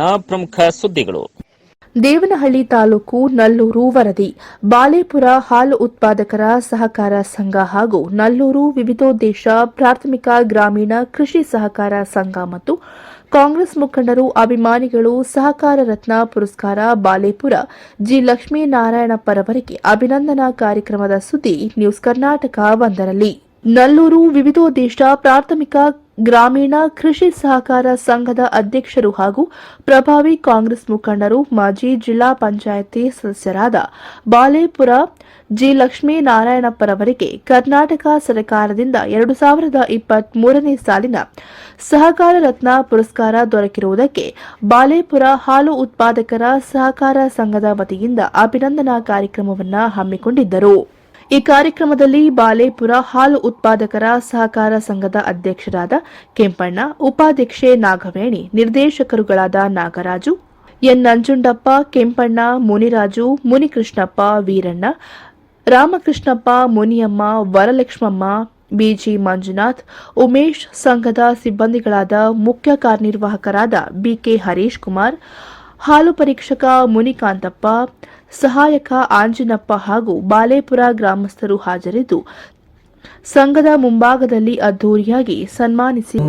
ಪ್ರಮುಖ ಸುದ್ದಿಗಳು. ದೇವನಹಳ್ಳಿ ತಾಲೂಕು ನಲ್ಲೂರು ವರದಿ. ಬಾಲೇಪುರ ಹಾಲು ಉತ್ಪಾದಕರ ಸಹಕಾರ ಸಂಘ ಹಾಗೂ ನಲ್ಲೂರು ವಿವಿಧೋದ್ದೇಶ ಪ್ರಾಥಮಿಕ ಗ್ರಾಮೀಣ ಕೃಷಿ ಸಹಕಾರ ಸಂಘ ಮತ್ತು ಕಾಂಗ್ರೆಸ್ ಮುಖಂಡರು ಅಭಿಮಾನಿಗಳು ಸಹಕಾರ ರತ್ನ ಪುರಸ್ಕಾರ ಬಾಲೇಪುರ ಜಿ ಲಕ್ಷ್ಮೀನಾರಾಯಣಪ್ಪರವರಿಗೆ ಅಭಿನಂದನಾ ಕಾರ್ಯಕ್ರಮದ ಸುದ್ದಿ ನ್ಯೂಸ್ ಕರ್ನಾಟಕ ಒಂದರಲ್ಲಿ. ನಲ್ಲೂರು ವಿವಿಧೋದ್ದೇಶ ಪ್ರಾಥಮಿಕ ಗ್ರಾಮೀಣ ಕೃಷಿ ಸಹಕಾರ ಸಂಘದ ಅಧ್ಯಕ್ಷರು ಹಾಗೂ ಪ್ರಭಾವಿ ಕಾಂಗ್ರೆಸ್ ಮುಖಂಡರು ಮಾಜಿ ಜಿಲ್ಲಾ ಪಂಚಾಯಿತಿ ಸದಸ್ಯರಾದ ಬಾಲೇಪುರ ಜಿ ಲಕ್ಷ್ಮೀನಾರಾಯಣಪ್ಪರವರಿಗೆ ಕರ್ನಾಟಕ ಸರ್ಕಾರದಿಂದ ಎರಡು ಸಾವಿರದ ಇಪ್ಪತ್ತ್ ಮೂರನೇ ಸಾಲಿನ ಸಹಕಾರ ರತ್ನ ಪುರಸ್ಕಾರ ದೊರಕಿರುವುದಕ್ಕೆ ಬಾಲೇಪುರ ಹಾಲು ಉತ್ಪಾದಕರ ಸಹಕಾರ ಸಂಘದ ವತಿಯಿಂದ ಅಭಿನಂದನಾ ಕಾರ್ಯಕ್ರಮವನ್ನು ಹಮ್ಮಿಕೊಂಡಿದ್ದರು. ಈ ಕಾರ್ಯಕ್ರಮದಲ್ಲಿ ಬಾಲೇಪುರ ಹಾಲು ಉತ್ಪಾದಕರ ಸಹಕಾರ ಸಂಘದ ಅಧ್ಯಕ್ಷರಾದ ಕೆಂಪಣ್ಣ, ಉಪಾಧ್ಯಕ್ಷೆ Nagaveni, ನಿರ್ದೇಶಕರುಗಳಾದ Nagaraju, N Nanjundappa, Kempanna, Muniraju, Munikrishnappa, Veeranna, Ramakrishnappa, Muniyamma, Varalakshmamma, B G Manjunath, Umesh ಸಂಘದ ಸಿಬ್ಬಂದಿಗಳಾದ ಮುಖ್ಯ ಕಾರ್ಯನಿರ್ವಾಹಕರಾದ ಬಿಕೆ ಹರೀಶ್ ಕುಮಾರ್ ಹಾಲು ಪರೀಕ್ಷಕ ಮುನಿಕಾಂತಪ್ಪ ಸಹಾಯಕ ಆಂಜಿನಪ್ಪ ಹಾಗೂ ಬಾಲೇಪುರ ಗ್ರಾಮಸ್ಥರು ಹಾಜರಿದ್ದು ಸಂಘದ ಮುಂಭಾಗದಲ್ಲಿ ಅದ್ದೂರಿಯಾಗಿ ಸನ್ಮಾನಿಸಿ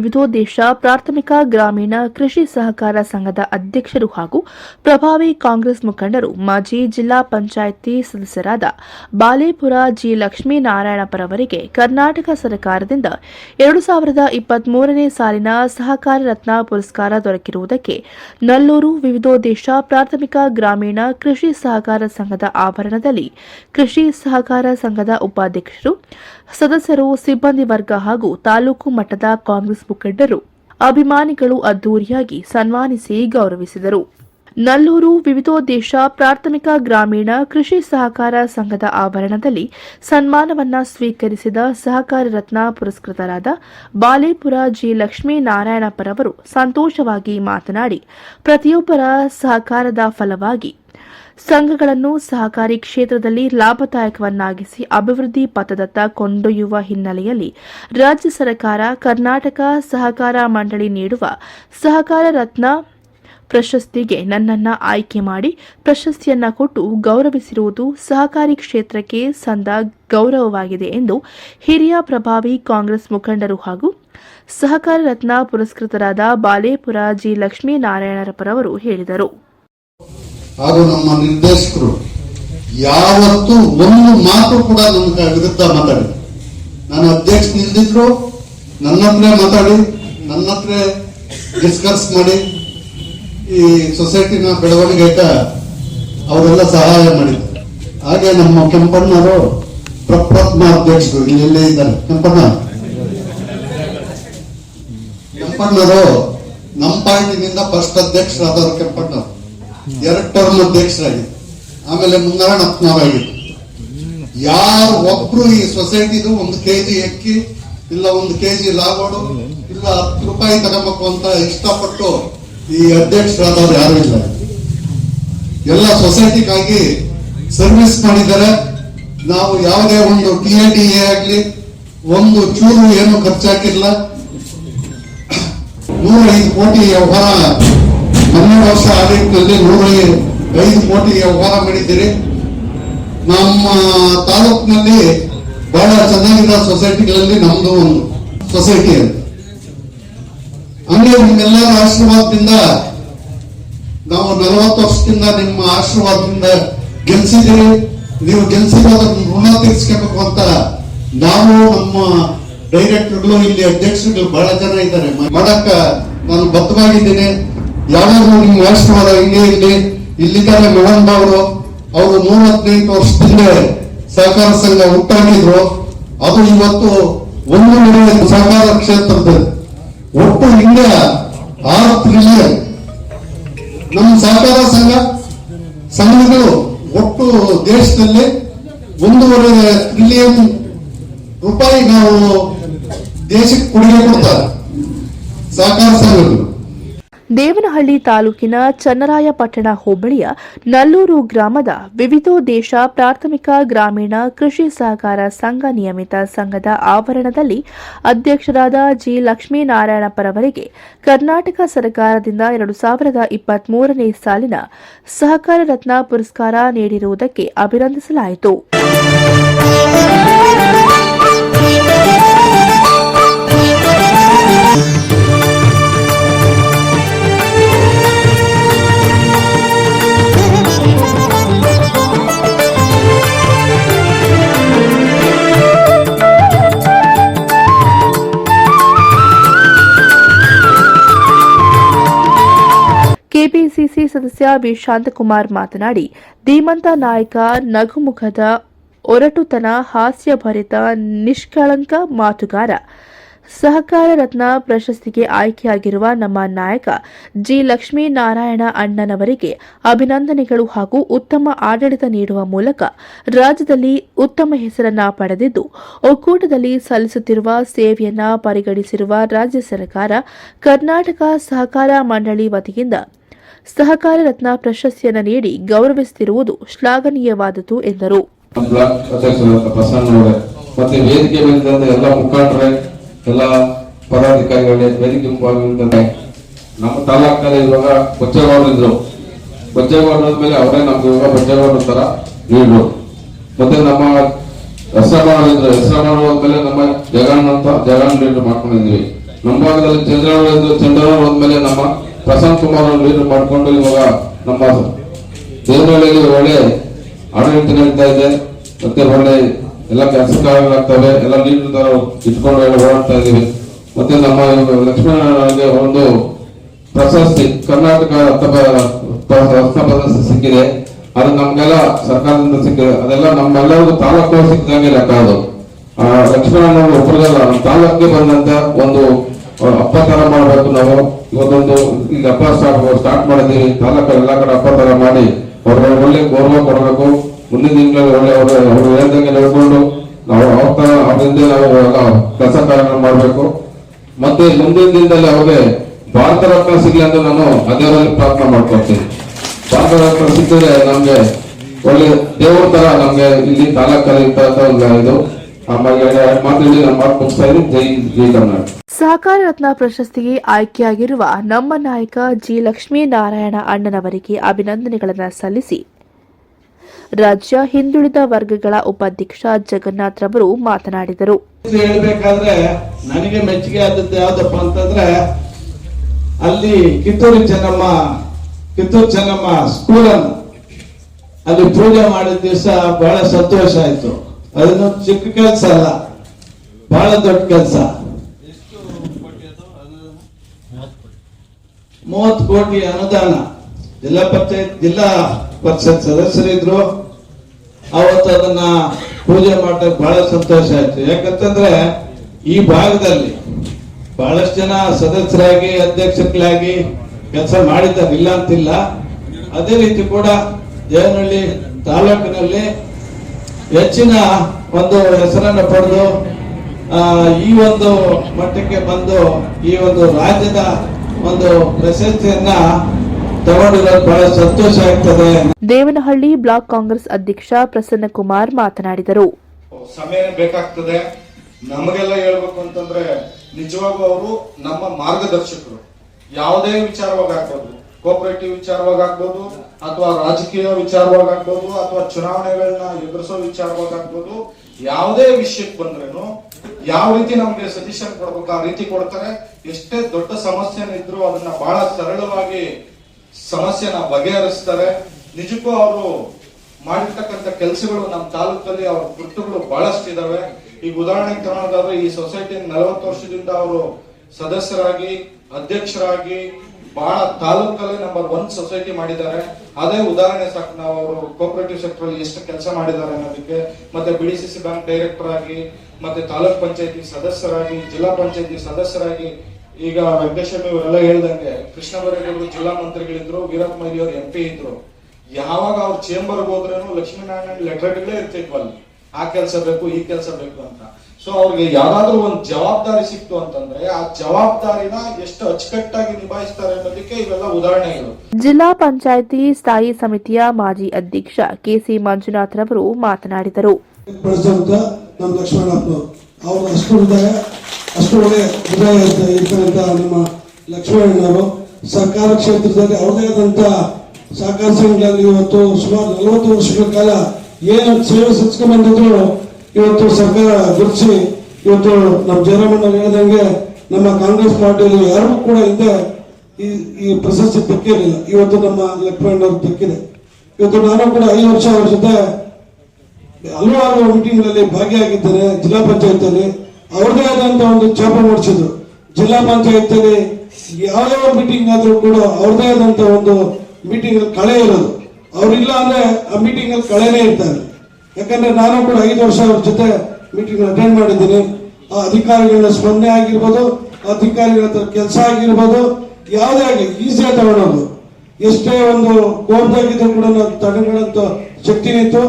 ವಿವಿಧೋದ್ದೇಶ, ಪ್ರಾಥಮಿಕ, ಗ್ರಾಮೀಣ, ಕೃಷಿ ಸಹಕಾರ ಸಂಘದ ಅಧ್ಯಕ್ಷರು ಹಾಗೂ ಪ್ರಭಾವಿ ಕಾಂಗ್ರೆಸ್ ಮುಖಂಡರು, ಮಾಜಿ ಜಿಲ್ಲಾ ಪಂಚಾಯಿತಿ ಸದಸ್ಯರಾದ ಬಾಲೇಪುರ ಜಿ ಲಕ್ಷ್ಮೀನಾರಾಯಣಪರವರಿಗೆ ಕರ್ನಾಟಕ ಸರ್ಕಾರದಿಂದ ಎರಡು ಸಾವಿರದ ಇಪ್ಪತ್ಮೂರನೇ ಸಾಲಿನ ಸಹಕಾರ ರತ್ನ ಪುರಸ್ಕಾರ ದೊರಕಿರುವುದಕ್ಕೆ ನಲ್ಲೂರು ವಿವಿಧೋದ್ದೇಶ, ಪ್ರಾಥಮಿಕ, ಗ್ರಾಮೀಣ, ಕೃಷಿ ಸಹಕಾರ ಸಂಘದ ಆವರಣದಲ್ಲಿ ಕೃಷಿ ಸಹಕಾರ ಸಂಘದ ಉಪಾಧ್ಯಕ್ಷರು ಸದಸ್ಯರು, ಸಿಬ್ಬಂದಿ ವರ್ಗ ಹಾಗೂ ತಾಲೂಕು ಮಟ್ಟದ ಕಾಂಗ್ರೆಸ್ ಮುಖಂಡರು ಅಭಿಮಾನಿಗಳು ಅದ್ದೂರಿಯಾಗಿ ಸನ್ಮಾನಿಸಿ ಗೌರವಿಸಿದರು. ನಲ್ಲೂರು ವಿವಿಧೋದ್ದೇಶ ಪ್ರಾಥಮಿಕ ಗ್ರಾಮೀಣ ಕೃಷಿ ಸಹಕಾರ ಸಂಘದ ಆವರಣದಲ್ಲಿ ಸನ್ಮಾನವನ್ನ ಸ್ವೀಕರಿಸಿದ ಸಹಕಾರ ರತ್ನ ಪುರಸ್ಕೃತರಾದ ಬಾಲೇಪುರ ಜಿ ಲಕ್ಷ್ಮೀನಾರಾಯಣಪ್ಪರವರು ಸಂತೋಷವಾಗಿ ಮಾತನಾಡಿ, ಪ್ರತಿಯೊಬ್ಬರ ಸಹಕಾರದ ಫಲವಾಗಿ ಸಂಘಗಳನ್ನು ಸಹಕಾರಿ ಕ್ಷೇತ್ರದಲ್ಲಿ ಲಾಭದಾಯಕವನ್ನಾಗಿಸಿ ಅಭಿವೃದ್ಧಿ ಪಥದತ್ತ ಕೊಂಡೊಯ್ಯುವ ಹಿನ್ನೆಲೆಯಲ್ಲಿ ರಾಜ್ಯ ಸರ್ಕಾರ ಕರ್ನಾಟಕ ಸಹಕಾರ ಮಂಡಳಿ ನೀಡುವ ಸಹಕಾರ ರತ್ನ ಪ್ರಶಸ್ತಿಗೆ ನನ್ನನ್ನ ಆಯ್ಕೆ ಮಾಡಿ ಪ್ರಶಸ್ತಿಯನ್ನ ಕೊಟ್ಟು ಗೌರವಿಸಿರುವುದು ಸಹಕಾರಿ ಕ್ಷೇತ್ರಕ್ಕೆ ಸಂದ ಗೌರವವಾಗಿದೆ ಎಂದು ಹಿರಿಯ ಪ್ರಭಾವಿ ಕಾಂಗ್ರೆಸ್ ಮುಖಂಡರು ಹಾಗೂ ಸಹಕಾರ ರತ್ನ ಪುರಸ್ಕೃತರಾದ ಬಾಲೇಪುರ ಜಿ ಲಕ್ಷ್ಮೀನಾರಾಯಣರಪ್ಪರವರು ಹೇಳಿದರು. ಹಾಗೂ ನಮ್ಮ ನಿರ್ದೇಶಕರು ಯಾವತ್ತೂ ಒಂದು ಮಾತು ಕೂಡ ನನ್ನ ವಿರುದ್ಧ ಮಾತಾಡಿ. ನಾನು ಅಧ್ಯಕ್ಷ ನಿಲ್ದಿದ್ರು ನನ್ನ ಹತ್ರ ಮಾತಾಡಿ, ನನ್ನ ಹತ್ರ ಡಿಸ್ಕಸ್ ಮಾಡಿ, ಈ ಸೊಸೈಟಿನ ಬೆಳವಣಿಗೆಗೆ ಅವರೆಲ್ಲ ಸಹಾಯ ಮಾಡಿದ್ರು. ಹಾಗೆ ನಮ್ಮ ಕೆಂಪಣ್ಣವರು ಪ್ರಪ್ರಥಮ ಅಧ್ಯಕ್ಷರು ಇಲ್ಲಿ ಇದ್ದಾರೆ. ಕೆಂಪಣ್ಣ. ಕೆಂಪಣ್ಣರು ನಮ್ಮ ಪಾರ್ಟಿನಿಂದ ಫಸ್ಟ್ ಅಧ್ಯಕ್ಷರಾದವರು ಕೆಂಪಣ್ಣವರು ಎರಡು ಟರ್ಮ್ ಅಧ್ಯಕ್ಷರಾಗಿ. ಆಮೇಲೆ ಮುಂದಾರಣಪ್ಪನವರಾಗಿತ್ತು ಯಾರು ಒಬ್ರು ಈ ಸೊಸೈಟಿದು ಒಂದು ಕೆಜಿ ಅಕ್ಕಿ ಇಲ್ಲ ಒಂದು ಕೆಜಿ ಲಾಗೋಡು ಇಲ್ಲ ಹತ್ತು ರೂಪಾಯಿ ತಗೋಬೇಕು ಅಂತ ಇಷ್ಟಪಟ್ಟು ಈ ಅಧ್ಯಕ್ಷರಾದವ್ರು ಯಾರು ಇಲ್ಲ. ಎಲ್ಲ ಸೊಸೈಟಿಗಾಗಿ ಸರ್ವಿಸ್ ಮಾಡಿದ್ದಾರೆ. ನಾವು ಯಾವುದೇ ಒಂದು ಟಿ ಎ ಟಿ ಎ ಆಗ್ಲಿ, ಒಂದು ಚೂರು ಏನು ಖರ್ಚಾಕಿಲ್ಲ. ನೂರ ಐದು ಕೋಟಿ ವ್ಯವಹಾರ ಹನ್ನೆರಡು ವರ್ಷ ಆಡಳಿತದಲ್ಲಿ ನೂರ ಐದು ಕೋಟಿ ವ್ಯವಹಾರ ಮಾಡಿದ್ದೀರಿ. ನಮ್ಮ ತಾಲೂಕಿನಲ್ಲಿ ಬಹಳ ಚೆನ್ನಾಗಿರೋ ಸೊಸೈಟಿಗಳಲ್ಲಿ ನಮ್ದು ಒಂದು ಸೊಸೈಟಿ ಅಂತ. ಹಂಗೆ ನಿಮ್ಮೆಲ್ಲರ ಆಶೀರ್ವಾದದಿಂದ, ನಾವು ನಲವತ್ತು ವರ್ಷದಿಂದ ನಿಮ್ಮ ಆಶೀರ್ವಾದದಿಂದ ಗೆಲ್ಸಿದ್ದೀರಿ. ನೀವು ಗೆಲ್ಸಿರೋದ್ರ ಋಣ ತೀರ್ಸ್ಕೋಬೇಕು ಅಂತ ನಾವು ನಮ್ಮ ಡೈರೆಕ್ಟರ್ಗಳು, ಇಲ್ಲಿ ಅಧ್ಯಕ್ಷರುಗಳು ಬಹಳ ಜನ ಇದ್ದಾರೆ. ಮಾಡಕ್ಕ ನಾನು ಬದ್ಧವಾಗಿದ್ದೀನಿ. ಯಾವಾಗಲೂ ನಿಮ್ಮ ಆಶೀರ್ವಾದ ಹಿಂಗೆ ಇಲ್ಲಿ ಇಲ್ಲಿದ್ದಾರೆ ಮೇಡಮ್ ಅವರು ಅವರು ನೂರ ಹದಿನೆಂಟು ವರ್ಷದಿಂದ ಸಹಕಾರ ಸಂಘ ಹುಟ್ಟಾಕಿದ್ರು ಅದು ಇವತ್ತು ಒಂದು ಮಿಲಿಯನ್ ಸಹಕಾರ ಕ್ಷೇತ್ರದ ಒಟ್ಟು ಇಂಡಿಯಾ ಆರು ಟ್ರಿಲಿಯನ್ ನಮ್ಮ ಸಹಕಾರ ಸಂಘ ಸಂಘಗಳು ಒಟ್ಟು ದೇಶದಲ್ಲಿ ಒಂದೂವರೆ ಟ್ರಿಲಿಯನ್ ರೂಪಾಯಿ ನಾವು ದೇಶಕ್ಕೆ ಕೊಡುಗೆ ಕೊಡ್ತಾರೆ. ಸಹಕಾರ ಸಂಘಗಳು. ದೇವನಹಳ್ಳಿ ತಾಲೂಕಿನ ಚನ್ನರಾಯಪಟ್ಟಣ ಹೋಬಳಿಯ ನಲ್ಲೂರು ಗ್ರಾಮದ ವಿವಿಧೋದ್ದೇಶ ಪ್ರಾಥಮಿಕ ಗ್ರಾಮೀಣ ಕೃಷಿ ಸಹಕಾರ ಸಂಘ ನಿಯಮಿತ ಸಂಘದ ಆವರಣದಲ್ಲಿ ಅಧ್ಯಕ್ಷರಾದ ಜಿ ಲಕ್ಷ್ಮೀನಾರಾಯಣಪ್ಪರವರಿಗೆ ಕರ್ನಾಟಕ ಸರ್ಕಾರದಿಂದ ಎರಡು ಸಾವಿರದ ಇಪ್ಪತ್ಮೂರನೇ ಸಾಲಿನ ಸಹಕಾರ ರತ್ನ ಪುರಸ್ಕಾರ ನೀಡಿರುವುದಕ್ಕೆ ಅಭಿನಂದಿಸಲಾಯಿತು. ಸದಸ್ಯ ವಿಶಾಂತ್ ಶಾಂತಕುಮಾರ್ ಮಾತನಾಡಿ, ಧೀಮಂತ ನಾಯಕ ನಗುಮುಖದ ಒರಟುತನ, ಹಾಸ್ಯಭರಿತ, ನಿಷ್ಕಳಂಕ ಮಾತುಗಾರ, ಸಹಕಾರ ರತ್ನ ಪ್ರಶಸ್ತಿಗೆ ಆಯ್ಕೆಯಾಗಿರುವ ನಮ್ಮ ನಾಯಕ ಜಿ. ಲಕ್ಷ್ಮೀನಾರಾಯಣ ಅಣ್ಣನವರಿಗೆ ಅಭಿನಂದನೆಗಳು ಹಾಗೂ ಉತ್ತಮ ಆಡಳಿತ ನೀಡುವ ಮೂಲಕ ರಾಜ್ಯದಲ್ಲಿ ಉತ್ತಮ ಹೆಸರನ್ನ ಪಡೆದಿದ್ದು, ಒಕ್ಕೂಟದಲ್ಲಿ ಸಲ್ಲಿಸುತ್ತಿರುವ ಸೇವೆಯನ್ನ ಪರಿಗಣಿಸಿರುವ ರಾಜ್ಯ ಸರ್ಕಾರ ಕರ್ನಾಟಕ ಸಹಕಾರ ಮಂಡಳಿ ವತಿಯಿಂದ ಸಹಕಾರ ರತ್ನ ಪ್ರಶಸ್ತಿಯನ್ನು ನೀಡಿ ಗೌರವಿಸುತ್ತಿರುವುದು ಶ್ಲಾಘನೀಯವಾದದ್ದು ಎಂದರು. ಮತ್ತೆ ವೇದಿಕೆ ಮೇಲಿದ್ದಂತ ಎಲ್ಲ ಮುಖಂಡರೇ, ಎಲ್ಲ ಪದಾಧಿಕಾರಿಗಳೇ, ವೇದಿಕೆ ಮುಂಭಾಗದಲ್ಲಿ ನಮ್ಮ ತಾಲೂಕಿನಲ್ಲಿ ಇವಾಗ ಬಚ್ಚೇಗೌಡರು ಇದ್ರು. ಬಚ್ಚೇಗೌಡರ ಮೇಲೆ ಅವರೇ ನಮ್ಗೆ ಇವಾಗ ಬಚ್ಚೇಗೌಡರ ತರ ನೀಡ್ರು ಮತ್ತೆ ನಮ್ಮ ಹೆಸರು ಇದ್ರು. ಹೆಸರು ಹೋದ್ಮೇಲೆ ನಮ್ಮ ಜಗನ್ ಅಂತ, ಜಗನ್ ಲೀಡರ್ ಮಾಡ್ಕೊಂಡಿದ್ವಿ. ನಮ್ಮ ಭಾಗದಲ್ಲಿ ಚಂದ್ರ ಇದ್ರು. ಹೋದ್ಮೇಲೆ ನಮ್ಮ ಪ್ರಶಾಂತ್ ಕುಮಾರ್ ಲೀಡರ್ ಮಾಡ್ಕೊಂಡು ಇವಾಗ ನಮ್ಮ ದೇವನಹಳ್ಳಿಯಲ್ಲಿ ಒಳ್ಳೆ ಆಡಳಿತ ನಡೀತಾ ಇದೆ. ಮತ್ತೆ ಒಳ್ಳೆ ಎಲ್ಲ ಕೆಲಸ ಕಾರ್ಯಗಳಾಗ್ತವೆ. ಎಲ್ಲ ಲೀಡರ್ ಇಟ್ಕೊಂಡು ಓಡಾಡ್ತಾ ಇದೀವಿ ಮತ್ತೆ ನಮ್ಮ ಲಕ್ಷ್ಮೀನಾರಾಯಣಗೆ ಒಂದು ಪ್ರಶಸ್ತಿ ಕರ್ನಾಟಕ ರತ್ನ ಪ್ರಶಸ್ತಿ ಸಿಕ್ಕಿದೆ. ಅದು ನಮ್ಗೆಲ್ಲ ಸರ್ಕಾರದಿಂದ ಸಿಕ್ಕಿದೆ. ಅದೆಲ್ಲ ನಮ್ಮೆಲ್ಲರಿಗೂ ತಾಲೂಕು ಸಿಕ್ಕಿದಂಗೆ ಲೆಕ್ಕ ಅದು. ಆ, ಒಬ್ಬರಿಗೆಲ್ಲ ನಮ್ಮ ತಾಲೂಕಿಗೆ ಬಂದಂತ ಒಂದು ಹಬ್ಬ ತರ ಮಾಡ್ಬೇಕು ನಾವು. ಇವತ್ತೊಂದು ಈಗ ಹಬ್ಬ ಸ್ಟಾರ್ಟ್ ಸ್ಟಾರ್ಟ್ ಮಾಡಿದೀವಿ ತಾಲೂಕಲ್ಲಿ ಎಲ್ಲ ಕಡೆ ಅಪ್ಪ ತರ ಮಾಡಿ ಅವ್ರಿಗೆ ಒಳ್ಳೆ ಗೌರವ ಕೊಡಬೇಕು. ಮುಂದಿನ ದಿನಗಳಲ್ಲಿ ಒಳ್ಳೆ ಅವ್ರ ಅವರು ಹೇಳ್ದಂಗೆ ನೋಡ್ಕೊಂಡು ನಾವು ಅವ್ರ ತರ ಅವರಿಂದ ನಾವು ಕೆಲಸ ಕಾರ್ಯ ಮಾಡಬೇಕು. ಮತ್ತೆ ಮುಂದಿನ ದಿನದಲ್ಲಿ ಅವ್ರಿಗೆ ಭಾರತ ರತ್ನ ಸಿಗ್ಲಿ ಅಂತ ನಾನು ಅದೇವರಲ್ಲಿ ಪ್ರಾರ್ಥನೆ ಮಾಡ್ಕೊಳ್ತೀನಿ. ಭಾರತ ರತ್ನ ಸಿಕ್ಕಿದ್ರೆ ನಮ್ಗೆ ಒಳ್ಳೆ ದೇವರ ತರ ನಮ್ಗೆ ಇಲ್ಲಿ ತಾಲೂಕಲ್ಲಿ ಇರ್ತಕ್ಕಂಥ ಇದು. ಆಮೇಲೆ ಮಾತಾಡಿ ನಾನು ಮಾತು ಮುಗಿಸ್ತಾ ಇದ್ದೀನಿ. ಜೈ ಜೈ ಕರ್ನಾಟಕ. ಸಹಕಾರ ರತ್ನ ಪ್ರಶಸ್ತಿಗೆ ಆಯ್ಕೆಯಾಗಿರುವ ನಮ್ಮ ನಾಯಕ ಜಿ ಲಕ್ಷ್ಮೀನಾರಾಯಣ ಅಣ್ಣನವರಿಗೆ ಅಭಿನಂದನೆಗಳನ್ನು ಸಲ್ಲಿಸಿ. ರಾಜ್ಯ ಹಿಂದುಳಿದ ವರ್ಗಗಳ ಉಪಾಧ್ಯಕ್ಷ ಜಗನ್ನಾಥ್ ಅವರು ಮಾತನಾಡಿದರು. ಹೇಳಬೇಕಾದ್ರೆ ನನಗೆ ಮೆಚ್ಚುಗೆ ಆದದ್ದು ಯಾವ್ದಪ್ಪ ಅಂತಂದ್ರೆ ಅಲ್ಲಿ ಕಿತ್ತೂರು ಚೆನ್ನಮ್ಮ ಕಿತ್ತೂರು ಚೆನ್ನಮ್ಮ ಸ್ಕೂಲ್ ಅಲ್ಲಿ ಪೂಜೆ ಮಾಡಿದ ದಿವಸ ಬಹಳ ಸಂತೋಷ ಆಯ್ತು. ಅದನ್ನು ಚಿಕ್ಕ ಕೆಲಸ ಅಲ್ಲ, ಬಹಳ ದೊಡ್ಡ ಕೆಲಸ. ಮೂವತ್ತು ಕೋಟಿ ಅನುದಾನ. ಜಿಲ್ಲಾ ಪಂಚಾಯತ್, ಜಿಲ್ಲಾ ಪರಿಷತ್ ಸದಸ್ಯರಿದ್ರು. ಅವತ್ತು ಅದನ್ನ ಪೂಜೆ ಮಾಡಕ್ ಬಹಳ ಸಂತೋಷ ಆಯ್ತು. ಯಾಕಂತಂದ್ರೆ ಈ ಭಾಗದಲ್ಲಿ ಬಹಳಷ್ಟು ಜನ ಸದಸ್ಯರಾಗಿ ಅಧ್ಯಕ್ಷರಾಗಿ ಕೆಲಸ ಮಾಡಿದ್ದಾರೆ. ಇಲ್ಲ ಅಂತಿಲ್ಲ. ಅದೇ ರೀತಿ ಕೂಡ ದೇವನಹಳ್ಳಿ ತಾಲೂಕಿನಲ್ಲಿ ಹೆಚ್ಚಿನ ಒಂದು ಹೆಸರನ್ನು ಪಡೆದು ಈ ಒಂದು ಮಟ್ಟಕ್ಕೆ ಬಂದು ಈ ಒಂದು ರಾಜ್ಯದ ಒಂದು ಪ್ರಶಸ್ತಿಯನ್ನ ತಗೊಂಡಿರೋದು ಬಹಳ ಸಂತೋಷ ಆಗ್ತದೆ. ದೇವನಹಳ್ಳಿ ಬ್ಲಾಕ್ ಕಾಂಗ್ರೆಸ್ ಅಧ್ಯಕ್ಷ ಪ್ರಸನ್ನ ಕುಮಾರ್ ಮಾತನಾಡಿದರು. ಸಮಯ ಬೇಕಾಗ್ತದೆ. ನಮಗೆಲ್ಲ ಹೇಳ್ಬೇಕು ಅಂತಂದ್ರೆ ನಿಜವಾಗೂ ಅವರು ನಮ್ಮ ಮಾರ್ಗದರ್ಶಕರು. ಯಾವುದೇ ವಿಚಾರವಾಗಿ ಆಗ್ಬೋದು ಕೋಪರೇಟಿವ್ ವಿಚಾರವಾಗಿ ಆಗ್ಬೋದು ಅಥವಾ ರಾಜಕೀಯ ವಿಚಾರವಾಗಿ ಆಗ್ಬೋದು ಅಥವಾ ಚುನಾವಣೆಗಳನ್ನ ಎದುರಿಸೋ ವಿಚಾರವಾಗಿ ಆಗ್ಬೋದು ಯಾವುದೇ ವಿಷಯಕ್ಕೆ ಬಂದ್ರೇನು ಯಾವ ರೀತಿ ನಮ್ಗೆ ಸಜೆಷನ್ ಕೊಡ್ಬೇಕು ಆ ರೀತಿ ಕೊಡ್ತಾರೆ. ಎಷ್ಟೇ ದೊಡ್ಡ ಸಮಸ್ಯೆ ಇದ್ರು ಅದನ್ನ ಬಹಳ ಸರಳವಾಗಿ ಸಮಸ್ಯೆನ ಬಗೆಹರಿಸ್ತಾರೆ. ನಿಜಕ್ಕೂ ಅವರು ಮಾಡಿರ್ತಕ್ಕಂಥ ಕೆಲಸಗಳು ನಮ್ಮ ತಾಲೂಕಲ್ಲಿ ಅವ್ರ ಗುರುತುಗಳು ಬಹಳಷ್ಟು ಇದಾವೆ ಈಗ ಉದಾಹರಣೆಗೆ ತಗೊಳೋದಾದ್ರೆ ಈ ಸೊಸೈಟಿ ನಲವತ್ತು ವರ್ಷದಿಂದ ಅವರು ಸದಸ್ಯರಾಗಿ, ಅಧ್ಯಕ್ಷರಾಗಿ ಬಹಳ ತಾಲೂಕಲ್ಲಿ ನಂಬರ್ ಒನ್ ಸೊಸೈಟಿ ಮಾಡಿದ್ದಾರೆ. ಅದೇ ಉದಾಹರಣೆ ಸಾಕು, ನಾವು ಅವರು ಕೋಪರೇಟಿವ್ ಸೆಕ್ಟರ್ ಅಲ್ಲಿ ಎಷ್ಟು ಕೆಲಸ ಮಾಡಿದ್ದಾರೆ ಅನ್ನೋದಕ್ಕೆ, ಮತ್ತೆ B C C bank director ಆಗಿ, ಮತ್ತೆ ತಾಲೂಕ್ ಪಂಚಾಯತಿ ಸದಸ್ಯರಾಗಿ, ಜಿಲ್ಲಾ ಪಂಚಾಯತಿ ಸದಸ್ಯರಾಗಿ, ಈಗ ವೆಂಕಟೇಶ್ವರ ಇವರೆಲ್ಲ ಹೇಳ್ದಂಗೆ ಕೃಷ್ಣ ಜಿಲ್ಲಾ ಮಂತ್ರಿಗಳಿದ್ರು ವೀರಪ್ಪ ಮೊಯ್ಲಿ ಅವರು ಎಂ ಪಿ ಇದ್ರು. ಯಾವಾಗ ಅವ್ರ ಚೇಂಬರ್ಗೆ ಹೋದ್ರೇನು ಲಕ್ಷ್ಮೀನಾರಾಯಣ ಲೆಟರ್ಗಳೇ ಇರ್ತಿದ್ವು ಅಲ್ಲಿ ಆ ಕೆಲಸ ಬೇಕು, ಈ ಕೆಲಸ ಬೇಕು ಅಂತ. ಸೊ ಅವ್ರಿಗೆ ಯಾರಾದ್ರೂ ಒಂದು ಜವಾಬ್ದಾರಿ ಸಿಕ್ತು ಅಂತಂದ್ರೆ ಆ ಜವಾಬ್ದಾರಿನ ಎಷ್ಟು ಅಚ್ಚುಕಟ್ಟಾಗಿ ನಿಭಾಯಿಸ್ತಾರೆ ಅನ್ನೋದಕ್ಕೆ ಇವೆಲ್ಲ ಉದಾಹರಣೆಗಳು. ಜಿಲ್ಲಾ ಪಂಚಾಯಿತಿ ಸ್ಥಾಯಿ ಸಮಿತಿಯ ಮಾಜಿ ಅಧ್ಯಕ್ಷ ಕೆಸಿ ಮಂಜುನಾಥ್ರವರು ಮಾತನಾಡಿದರು. ನಮ್ಮ ಲಕ್ಷ್ಮಣಪ್ಪನವರು ಅವರು ಅಷ್ಟು ಒಳ್ಳೆಯ ಹೃದಯ ಇರ್ತಕ್ಕಂಥ ನಮ್ಮ ಲಕ್ಷ್ಮಣನವರು ಸರ್ಕಾರ ಕ್ಷೇತ್ರದಲ್ಲಿ ಅವ್ರದೇ ಆದಂಥ ಸಹಕಾರ ಸಂಘಗಳಲ್ಲಿ ಇವತ್ತು ಸುಮಾರು ನಲವತ್ತು ವರ್ಷಗಳ ಕಾಲ ಏನು ಸೇವೆ ಸಲ್ಲಿಸ್ಕೊಂಡ್ ಬಂದಿದ್ರು ಇವತ್ತು ಸರ್ಕಾರ ಗುರುತಿಸಿ, ಇವತ್ತು ನಮ್ಮ ಜಯರಾಮಣ್ಣ ಹೇಳಿದಂಗೆ ನಮ್ಮ ಕಾಂಗ್ರೆಸ್ ಪಾರ್ಟಿಯಲ್ಲಿ ಯಾರಿಗೂ ಕೂಡ ಹಿಂದೆ ಈ ಈ ಪ್ರಶಸ್ತಿ ದಕ್ಕಿರಲಿಲ್ಲ ಇವತ್ತು ನಮ್ಮ ಲಕ್ಷ್ಮಣವ್ರಿಗೆ ದಕ್ಕಿದೆ ಇವತ್ತು ನಾನು ಕೂಡ ಐದು ವರ್ಷ ಅವರ ಜೊತೆ ಹಲವಾರು ಮೀಟಿಂಗ್ಗಳಲ್ಲಿ ಭಾಗಿಯಾಗಿದ್ದಾರೆ ಜಿಲ್ಲಾ ಪಂಚಾಯತಿಯಲ್ಲಿ ಅವ್ರದೇ ಆದಂತ ಒಂದು ಛಾಪ ಮೂಡಿಸಿದ್ರು ಜಿಲ್ಲಾ ಪಂಚಾಯತಿಯಲ್ಲಿ ಯಾವ ಒಂದು ಮೀಟಿಂಗ್ ಆದ್ರೂ ಕೂಡ ಅವ್ರದೇ ಆದಂತ ಒಂದು ಮೀಟಿಂಗ್ ಕಳೆ ಇರೋದು. ಅವ್ರಿಲ್ಲ ಅಂದ್ರೆ ಆ ಮೀಟಿಂಗ್ ಅಲ್ಲಿ ಕಳೆನೇ ಇರ್ತಾರೆ. ಯಾಕಂದ್ರೆ ನಾನು ಕೂಡ ಐದು ವರ್ಷ ಅವ್ರ ಜೊತೆ ಮೀಟಿಂಗ್ ಅಟೆಂಡ್ ಮಾಡಿದ್ದೀನಿ. ಆ ಅಧಿಕಾರಿಗಳ ಸ್ಪಂದನೆ ಆಗಿರ್ಬೋದು, ಅಧಿಕಾರಿಗಳ ಕೆಲಸ ಆಗಿರ್ಬೋದು, ಯಾವುದೇ ಆಗಲಿ ಈಸಿಯಾಗಿ ತಗೊಳ್ಳೋದು ಎಷ್ಟೇ ಒಂದು ಕೋರ್ದಾಗಿದ್ರು ಕೂಡ ನಾವು ತಡೆಗಳಂತ ಶಕ್ತಿ ನಿಂತು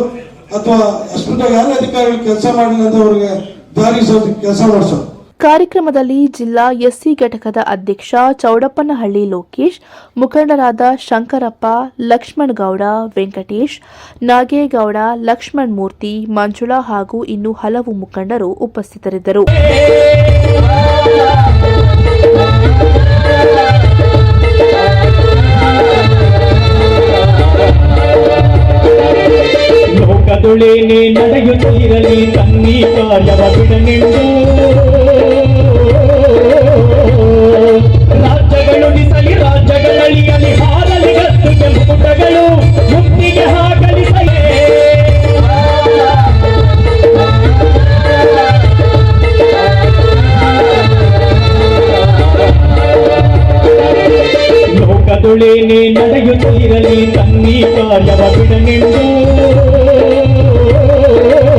ಅಥವಾ ಅಷ್ಟು ಯಾರೇ ಅಧಿಕಾರಿಗಳು ಕೆಲಸ ಮಾಡಿಲ್ಲ ಅಂತ ಅವ್ರಿಗೆ ದಾರಿಸೋದು ಕೆಲಸ ಮಾಡಿಸೋದು. ಕಾರ್ಯಕ್ರಮದಲ್ಲಿ ಜಿಲ್ಲಾ ಎಸ್ಸಿ ಘಟಕದ ಅಧ್ಯಕ್ಷ ಚೌಡಪ್ಪನಹಳ್ಳಿ ಲೋಕೇಶ್, ಮುಖಂಡರಾದ ಶಂಕರಪ್ಪ ಲಕ್ಷ್ಮಣಗೌಡ ವೆಂಕಟೇಶ್, ನಾಗೇಗೌಡ, ಲಕ್ಷ್ಮಣ್ ಮೂರ್ತಿ, ಮಂಜುಳಾ ಹಾಗೂ ಇನ್ನು ಹಲವು ಮುಖಂಡರು ಉಪಸ್ಥಿತರಿದ್ದರು. ಲೋಕದೊಳೆನೆ ನಡೆಯುತ್ತಿರಲಿ ತನ್ನಿ ಕಾರ್ಯವ ಬಿಡನೆಂದು ರಾಜ್ಯಗಳು ನಿಸಲಿ ರಾಜ್ಯಗಳಳಿಯಲಿ ಹಾರಲಿ ಗತ್ತು ಕೆಂಪುಟಗಳು ಮುಕ್ತಿಗೆ ಹಾಕಲಿಸಲೇ ಲೋಕದೊಳೆನೆ ನಡೆಯುತ್ತಿರಲಿ ತನ್ನಿ ಕಾರ್ಯವ ಬಿಡನೆಂದು Oh,